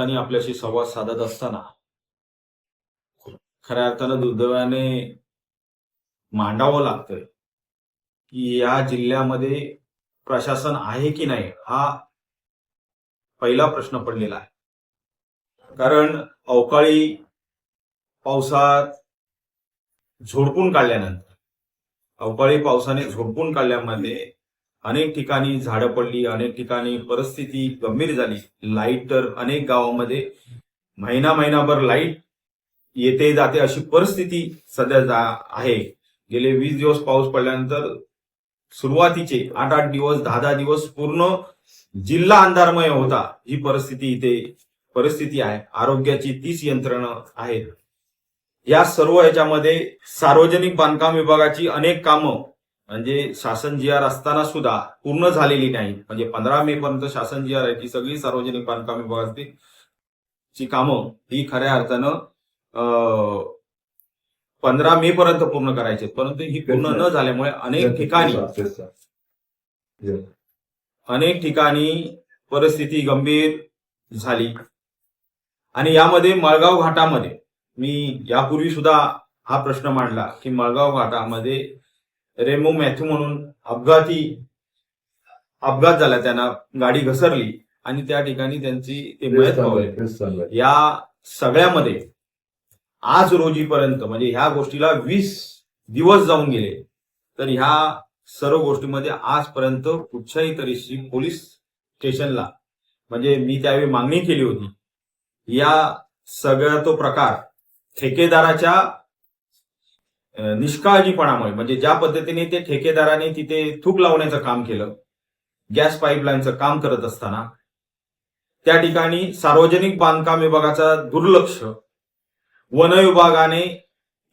आणि आपल्याशी संवाद साधत असताना खऱ्या अर्थानं दुर्दैवाने मांडावं लागतंय की या जिल्ह्यामध्ये प्रशासन आहे की नाही हा पहिला प्रश्न पडलेला आहे. कारण अवकाळी पावसात झोडपून काढल्यानंतर अवकाळी पावसाने झोडपून काढल्यामध्ये अनेक ठिकाणी झाडं पडली अनेक ठिकाणी परिस्थिती गंभीर झाली. लाइट तर अनेक गावामध्ये महिना महिनाभर लाइट येते जाते अशी परिस्थिती सध्या जा- आहे. गेले वीस दिवस पाऊस पडल्यानंतर सुरुवातीचे आठ आठ दिवस दहा दहा दिवस पूर्ण जिल्हा अंधारमय होता. ही परिस्थिती इथे परिस्थिती आहे. आरोग्याची तीच यंत्रणा आहेत. या सर्व याच्यामध्ये सार्वजनिक बांधकाम विभागाची अनेक कामं म्हणजे शासन जी आर असताना सुद्धा पूर्ण झालेली नाही. म्हणजे पंधरा मे पर्यंत शासन जी आर आहे ती सगळी सार्वजनिक बांधकाम विभागाची ची कामं ही खऱ्या अर्थानं पंधरा मे पर्यंत पूर्ण करायचे परंतु ही पूर्ण न झाल्यामुळे अनेक ठिकाणी अनेक ठिकाणी परिस्थिती गंभीर झाली. आणि यामध्ये मळगाव घाटामध्ये मी यापूर्वी सुद्धा हा प्रश्न मांडला की मळगाव घाटामध्ये रेमो मॅथ्यू म्हणून अपघाती अपघात झाला त्यांना गाडी घसरली आणि त्या ठिकाणी त्यांची ते मयत पावले. या सगळ्यामध्ये आज रोजीपर्यंत म्हणजे ह्या गोष्टीला वीस दिवस जाऊन गेले तर ह्या सर्व गोष्टीमध्ये आजपर्यंत कुठच्याही तऱ्हेची पोलीस स्टेशनला म्हणजे मी त्यावेळी मागणी केली होती या सगळा तो प्रकार ठेकेदाराच्या निष्काळजीपणामुळे म्हणजे ज्या पद्धतीने ते ठेकेदाराने तिथे थूक लावण्याचं काम केलं गॅस पाईपलाईनचं काम करत असताना त्या ठिकाणी सार्वजनिक बांधकाम विभागाचा दुर्लक्ष वन विभागाने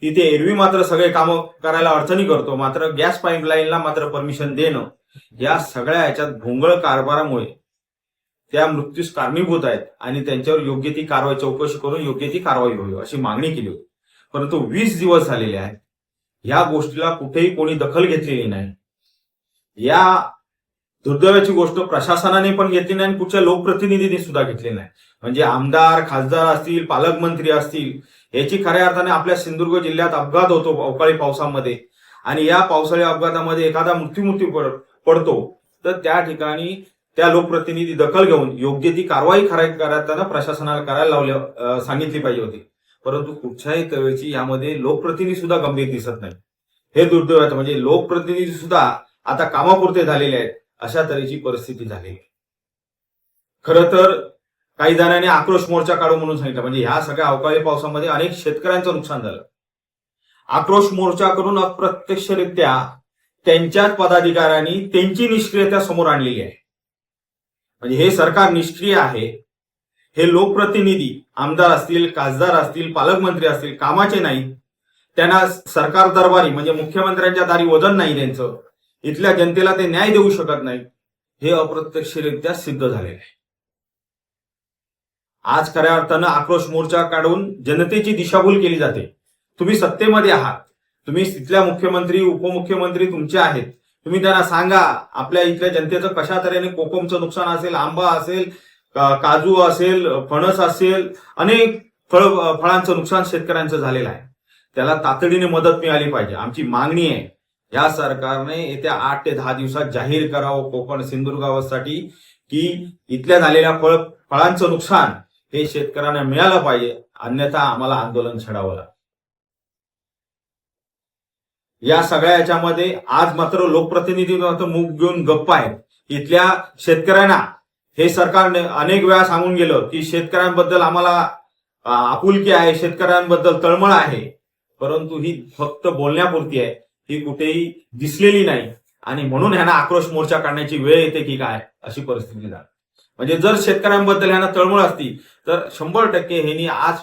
तिथे एरवी मात्र सगळे कामं करायला अडचणी करतो मात्र गॅस पाईपलाईनला मात्र परमिशन देणं या सगळ्या याच्यात भोंगळ कारभारामुळे त्या मृत्यूस कारणीभूत आहेत आणि त्यांच्यावर योग्य ती कारवाई चौकशी करून योग्य ती कारवाई होईल अशी मागणी केली होती. परंतु वीस दिवस झालेले आहेत. या गोष्टीला कुठेही कोणी दखल घेतलेली नाही. या दुर्दैवाची गोष्ट प्रशासनाने पण घेतली नाही आणि कुठच्या लोकप्रतिनिधींनी सुद्धा घेतली नाही. म्हणजे आमदार खासदार असतील पालकमंत्री असतील याची खऱ्या अर्थाने आपल्या सिंधुदुर्ग जिल्ह्यात अपघात होतो अवकाळी पावसामध्ये. आणि या पावसाळी अपघातामध्ये एखादा मृत्यूमृत्यू पड- पडतो तर त्या ठिकाणी त्या लोकप्रतिनिधी दखल घेऊन योग्य ती कारवाई खऱ्या करताना प्रशासनाला करायला लावल्या सांगितली पाहिजे होती. परंतु कुठच्याही तऱ्हेची यामध्ये लोकप्रतिनिधी सुद्धा गंभीर दिसत नाही हे दुर्दैवाचं म्हणजे लोकप्रतिनिधी सुद्धा आता कामापुरते झालेले आहेत. अशा तऱ्हेची परिस्थिती झालेली आहे. खरं तर काही जणांनी आक्रोश मोर्चा काढू म्हणून सांगितलं. म्हणजे ह्या सगळ्या अवकाळी पावसामध्ये अनेक शेतकऱ्यांचं नुकसान झालं. आक्रोश मोर्चा करून अप्रत्यक्षरित्या त्यांच्याच पदाधिकाऱ्यांनी त्यांची निष्क्रियता समोर आणलेली आहे. म्हणजे हे सरकार निष्क्रिय आहे. हे लोकप्रतिनिधी आमदार असतील खासदार असतील पालकमंत्री असतील कामाचे नाही. त्यांना सरकार दरबारी म्हणजे मुख्यमंत्र्यांच्या दारी वजन नाही त्यांचं. इथल्या जनतेला ते न्याय देऊ शकत नाही हे अप्रत्यक्षरित्या सिद्ध झालेलं आहे. आज खऱ्या अर्थानं आक्रोश मोर्चा काढून जनतेची दिशाभूल केली जाते. तुम्ही सत्तेमध्ये आहात. तुम्ही तिथल्या मुख्यमंत्री उपमुख्यमंत्री तुमचे आहेत. तुम्ही त्यांना सांगा आपल्या इथल्या जनतेचं कशा तऱ्हेने कोकमचं नुकसान असेल आंबा असेल काजू असेल फणस असेल अनेक फळ फळांचं नुकसान शेतकऱ्यांचं झालेलं आहे. त्याला तातडीने मदत मिळाली पाहिजे. आमची मागणी आहे या सरकारने येत्या आठ ते दहा दिवसात जाहीर करावं कोकण सिंधुदुर्गासाठी की इथल्या झालेल्या फळ फळांचं नुकसान हे शेतकऱ्यांना मिळालं पाहिजे. अन्यथा आम्हाला आंदोलन छडावं लागेल या सगळ्या याच्यामध्ये आज मात्र लोकप्रतिनिधी मूक घेऊन गप्प आहेत. इथल्या शेतकऱ्यांना हे सरकारने अनेक वेळा सांगून गेलं की शेतकऱ्यांबद्दल आम्हाला आपुलकी आहे शेतकऱ्यांबद्दल तळमळ आहे. परंतु ही फक्त बोलण्यापुरती आहे. ही कुठेही दिसलेली नाही. आणि म्हणून ह्यांना आक्रोश मोर्चा काढण्याची वेळ येते की काय अशी परिस्थिती झाली. म्हणजे जर शेतकऱ्यांबद्दल ह्यांना तळमळ असती तर शंभर टक्के ह्यांनी आज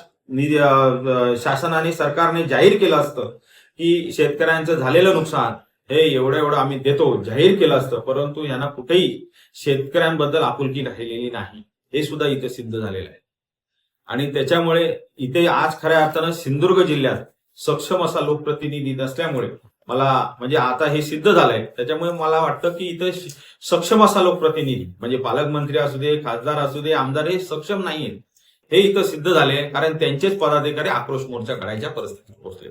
शासनाने सरकारने जाहीर केलं असतं की शेतकऱ्यांचं झालेलं नुकसान हे एवढं एवढं आम्ही देतो जाहीर केलं असतं परंतु यांना कुठेही शेतकऱ्यांबद्दल आपुलकी राहिलेली नाही. हे सुद्धा इथे सिद्ध झालेलं आहे. आणि त्याच्यामुळे इथे आज खऱ्या अर्थानं सिंधुदुर्ग जिल्ह्यात सक्षम असा लोकप्रतिनिधी नसल्यामुळे मला म्हणजे आता हे सिद्ध झालंय. त्याच्यामुळे मला वाटतं की इथं सक्षम असा लोकप्रतिनिधी म्हणजे पालकमंत्री असू दे खासदार असू दे आमदार हे सक्षम नाहीये हे इथं सिद्ध झाले कारण त्यांचेच पदाधिकारी आक्रोश मोर्चा करायच्या परिस्थितीत पोहोचले.